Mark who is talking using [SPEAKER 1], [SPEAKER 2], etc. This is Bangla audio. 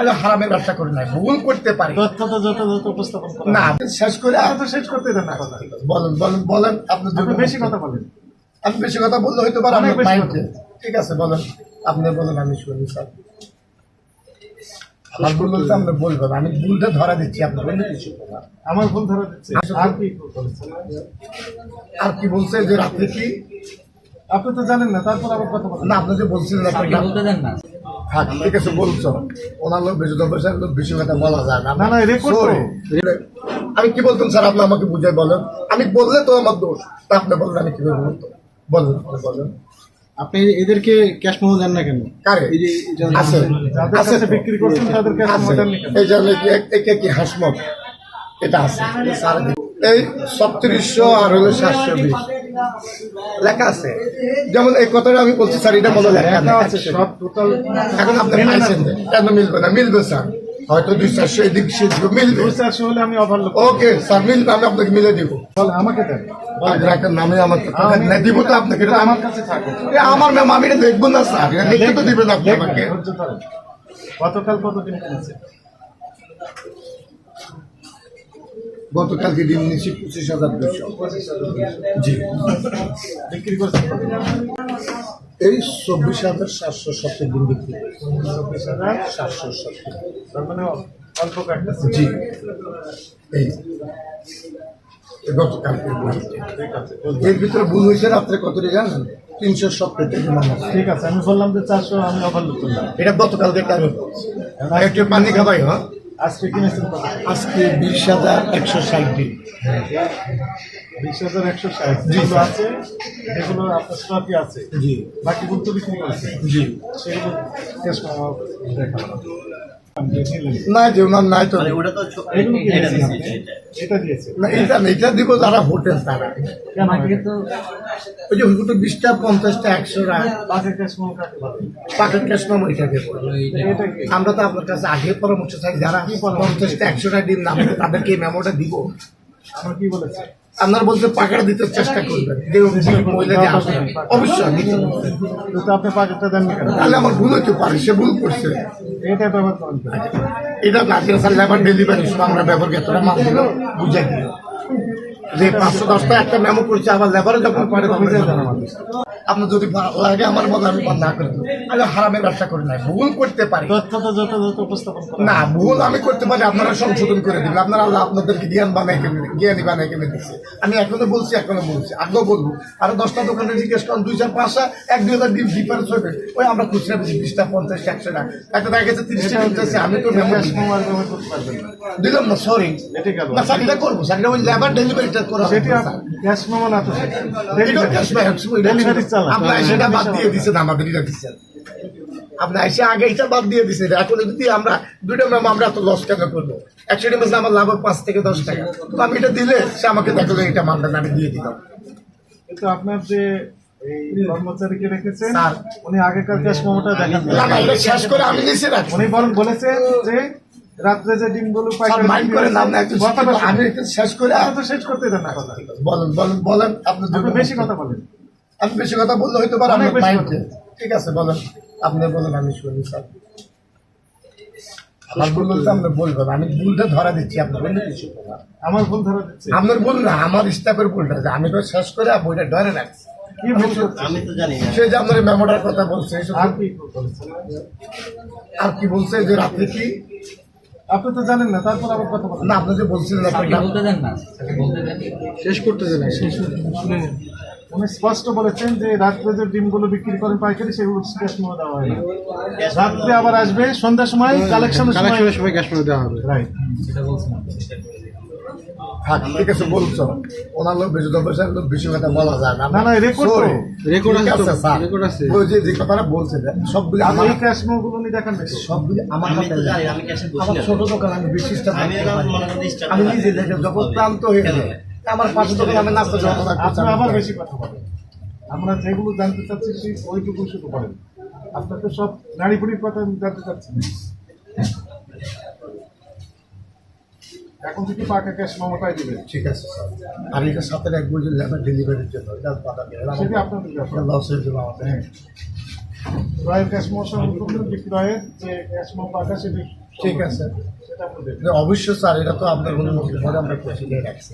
[SPEAKER 1] আমি হারামের ব্যবসা করি নাই ভুল করতে পারি।
[SPEAKER 2] তথ্য যথাযথ উপস্থাপন
[SPEAKER 1] না শেষ করে
[SPEAKER 2] তো শেষ করতে দেন না কথা।
[SPEAKER 1] বলেন বলেন বলেন আপনি
[SPEAKER 2] আপনি বেশি কথা বলেন।
[SPEAKER 1] আমি বেশি কথা বললে হয়তো পারে ঠিক আছে বলেন। আপনি বলেন আমি শুনি স্যার। আমার ভুল বলতে আপনি বলবেন আমি ভুলটা ধরা দিচ্ছি আপনার কিছু
[SPEAKER 2] আমার ভুল ধরা দিচ্ছে। আর কি
[SPEAKER 1] আর কি বলছে যে রাত্রে কি?
[SPEAKER 2] আপনি তো জানেন না তারপর আবার কথা বলেন।
[SPEAKER 1] না আপনি যে বলছিলেন
[SPEAKER 3] বলতে দেন না।
[SPEAKER 1] থাক ঠিক আছে বলছো। ওনার লোক বেশি দশ লোক বেশি কথা বলা যায় না।
[SPEAKER 2] না.
[SPEAKER 1] আমি কি বলতাম স্যার আপনি আমাকে বুঝাই বলেন। আমি বললে তো আমার দোষ তা আপনি বললেন আমি কীভাবে বলতো বলেন বলেন।
[SPEAKER 4] আপনি এদেরকে ক্যাশ মেমো দেন না কেন?
[SPEAKER 1] কারে? আছে। আছে
[SPEAKER 2] বিক্রি করছেন তাদের
[SPEAKER 1] এই জন্য কি কি হাসমত এটা আছে। এই ছত্রিশশো আর হলো সাতশো বিশ। লেখা আছে। যেমন এই কথাটা আমি বলছি স্যার এটা মনে লেখা
[SPEAKER 2] আছে সব টোটাল
[SPEAKER 1] এখন আপনি পাইছেন। কেন মিলবে না? মিলবে স্যার। হয়তো দুই চারশো এদিক সেদিক মিলবে।
[SPEAKER 2] দুই চারশো হলে আমি ওভারলোড
[SPEAKER 1] ওকে স্যার মিলবে আমি আপনাকে মিলে দিব।
[SPEAKER 2] আমাকে দেন।
[SPEAKER 1] একটা নামে আমাকে
[SPEAKER 2] আমি-
[SPEAKER 1] দিব তো আপনাকে
[SPEAKER 2] আমার
[SPEAKER 1] আমার
[SPEAKER 2] কাছে থাকো।
[SPEAKER 1] আমার ম্যাম আমি এটা দেখব না স্যার। এটা দেখতে তো দিবেন আপনি আমাকে।
[SPEAKER 2] গতকাল কত দিন কিনেছে
[SPEAKER 1] গতকালকে দিন নিচ্ছি পঁচিশ হাজার দুশো জি।
[SPEAKER 2] বিক্রি করছেন
[SPEAKER 1] এই চব্বিশ হাজার সাতশো সত্তর দিন বিক্রি করেছি।
[SPEAKER 2] চব্বিশ হাজার
[SPEAKER 1] সাতশো সত্তর।
[SPEAKER 2] তার মানে অল্প কাটতেছে
[SPEAKER 1] জি। এই গতকালকে
[SPEAKER 2] ঠিক আছে
[SPEAKER 1] এর ভিতরে ভুল হয়েছে রাত্রে কত রে জানেন? তিনশো সত্তর
[SPEAKER 2] ঠিক আছে আমি বললাম যে চারশো আমি ওভারলোড করলাম।
[SPEAKER 1] এটা গতকালকে একটু পানি খাবাই হ্যাঁ?
[SPEAKER 2] আজকে কিনেছেন
[SPEAKER 1] আজকে বিশ হাজার একশো ষাট দিন।
[SPEAKER 2] বিশ হাজার একশো ষাট যেগুলো আছে? যেগুলো আপনার স্টকে আছে?
[SPEAKER 1] জি।
[SPEAKER 2] বাকিগুলো তো বিক্রি করেছে
[SPEAKER 1] জি।
[SPEAKER 2] সেগুলো দেখাবো
[SPEAKER 1] না নাই তো।
[SPEAKER 2] এগুলো কি দিয়েছেন আপনি? এটা দিয়েছে।
[SPEAKER 1] না এটা এটা দিব যারা হোটেল তারা।
[SPEAKER 2] কেন
[SPEAKER 1] ওই যে ওইগুলো বিশটা পঞ্চাশটা একশো টাকা
[SPEAKER 2] বাজেট ক্যাশ কাটতে পারবে
[SPEAKER 1] পাকেট ক্যাশ নাম ওইটাকে
[SPEAKER 2] এটা কি?
[SPEAKER 1] আমরা তো আপনার কাছে আগে পরামর্শ চাই যারা পঞ্চাশটা একশোটা দিন না আমি তো তাদেরকে এই মেমোটা দিব।
[SPEAKER 2] আমার কি বলেছে?
[SPEAKER 1] আপনার বলতে পাকাটা দিতে চেষ্টা করবেন। মহিলা অবশ্যই
[SPEAKER 2] আপনি দেন
[SPEAKER 1] তাহলে আমার ভুল হতে পারে সে ভুল করছে।
[SPEAKER 2] এটা তো?
[SPEAKER 1] এটা স্যার লেবার ডেলিভারি আমরা ব্যবহার এতটা মাল দিল বুঝাই দিল। যে পাঁচশো দশটা একটা মেমো করছে আবার লেবার যখন পারে তখন আপনার যদি লাগে আমার হয় আমি বন্ধ না করে দেবো। আমি হারামের ব্যবসা করি নাই ভুল করতে পারি। না ভুল আমি করতে পারি আপনারা সংশোধন করে দিবেন। আপনারা আল্লাহ আপনাদেরকে জ্ঞান বানাই কেনে জ্ঞানী বানাই কেনে দিচ্ছে আমি এখনও বলছি এখনও বলছি। আগেও বলব। আর দশটা দোকানে জিজ্ঞেস করেন দুই চার পাঁচটা এক দুই হাজার ডিম ডিফারেন্স হবে ওই আমরা খুচরা বেশি বিশটা পঞ্চাশ একশো টাকা। একটা দেখা গেছে তিরিশটা আমি তো
[SPEAKER 2] না।
[SPEAKER 1] দিলাম না। সরি না চাকরিটা করব চাকরিটা ওই লেবার ডেলিভারিটা করা
[SPEAKER 2] সেটি ক্যাশ মেমো না তো ডেলিভারি চালান।
[SPEAKER 1] আপনার সেটা বাদ দিয়ে দিচ্ছেন আমাদের এটা দিচ্ছেন আপনি এসে আগে এটা বাদ দিয়ে দিচ্ছেন এখন যদি আমরা দুটো ম্যাম আমরা এত লস কেন করব। একশো মাসে আমার লাভ পাঁচ থেকে দশ টাকা। তো আমি এটা দিলে সে আমাকে দেখল এটা মানবেন আমি দিয়ে দিলাম।
[SPEAKER 2] কিন্তু আপনার যে কর্মচারীকে রেখেছেন উনি আগেকার ক্যাশ মেমোটা দেখেন।
[SPEAKER 1] না না এটা শেষ করে আমি
[SPEAKER 2] উনি বরং বলেছেন যে রাত্রে যে ডিমগুলো
[SPEAKER 1] মাইন্ড আপনি একটু আমি শেষ করে
[SPEAKER 2] তো শেষ করতে দেন না কথা।
[SPEAKER 1] বলেন বলেন বলেন আপনি
[SPEAKER 2] বেশি কথা বলেন।
[SPEAKER 1] আমি বেশি কথা বললে হয়তো পারে ঠিক আছে বলেন। আপনি বলেন আমি শুনি স্যার। আমার ভুল বলতে আপনি বলবেন আমি ভুলটা ধরা দিচ্ছি আপনার।
[SPEAKER 2] আমার ভুল ধরা দিচ্ছে?
[SPEAKER 1] আপনার ভুল না আমার স্টাফের ভুলটা যে আমি তো শেষ করে বইটা ডরে রাখছি।
[SPEAKER 2] কি ভুল করছে
[SPEAKER 4] আমি তো জানি না।
[SPEAKER 1] সে যে আপনার মেমোটার কথা বলছে
[SPEAKER 2] আর কি
[SPEAKER 1] বলছে যে রাত্রে কি?
[SPEAKER 2] আপনি তো জানেন না তারপর আবার কথা বলেন।
[SPEAKER 1] না আপনি যে বলছিলেন
[SPEAKER 4] শেষ করতে দেন শেষ
[SPEAKER 2] উনি স্পষ্ট বলেছেন যে রাত্রে যে ডিমগুলো বিক্রি করেন পাইকারি সেগুলো ক্যাশ মেমো দেওয়া হয় না রাত্রে আবার আসবে সন্ধ্যার সময় কালেকশনের সময়
[SPEAKER 4] কালেকশনের সময় ক্যাশ মেমো দেওয়া হবে
[SPEAKER 2] রাইট।
[SPEAKER 1] হ্যাঁ ঠিক আছে বলছো ওনার লোক বেশি দশ লোক বেশি কথা বলা যায় না
[SPEAKER 2] না।
[SPEAKER 1] Sorry.
[SPEAKER 4] Record
[SPEAKER 1] ঠিক
[SPEAKER 4] আছে
[SPEAKER 1] স্যার।
[SPEAKER 4] record আছে।
[SPEAKER 1] ওই যে যে কথাটা বলছে সবগুলি আমার
[SPEAKER 2] ক্যাশ দেখান
[SPEAKER 1] সবগুলি আমার
[SPEAKER 5] আমি
[SPEAKER 1] হাতে
[SPEAKER 5] আমি ক্যাশে বসি
[SPEAKER 1] ছোট দোকান আমি বিশিষ্ট
[SPEAKER 5] আমি।
[SPEAKER 1] নিজে দেখে যখন ক্লান্ত হয়ে যায় আমার পাশে দোকান আমি নাস্তা যখন
[SPEAKER 2] আপনি আবার বেশি কথা বলেন। আমরা যেগুলো জানতে চাচ্ছি সেই ওইটুকু শুধু বলেন। আপনার তো সব নারী বুড়ির কথা আমি জানতে চাচ্ছি। না। এখন থেকে পাকা ক্যাশ মেমোটাই দিবেন।
[SPEAKER 1] ঠিক আছে স্যার। আর এটা সাথে এক বই লেবার ডেলিভারির জন্য। এটা বাধা নেই
[SPEAKER 2] সেটি আপনাদের ব্যাপার।
[SPEAKER 1] লস হয়ে যাবে আমাদের।
[SPEAKER 2] ক্রয়ের ক্যাশ সংরক্ষণ বিক্রয়ের যে ক্যাশ মেমো পাকা সেটি
[SPEAKER 1] ঠিক আছে। অবশ্যই স্যার। এটা তো আপনার অনুমতি পরে আমরা প্রসিডিয়ে রাখছি।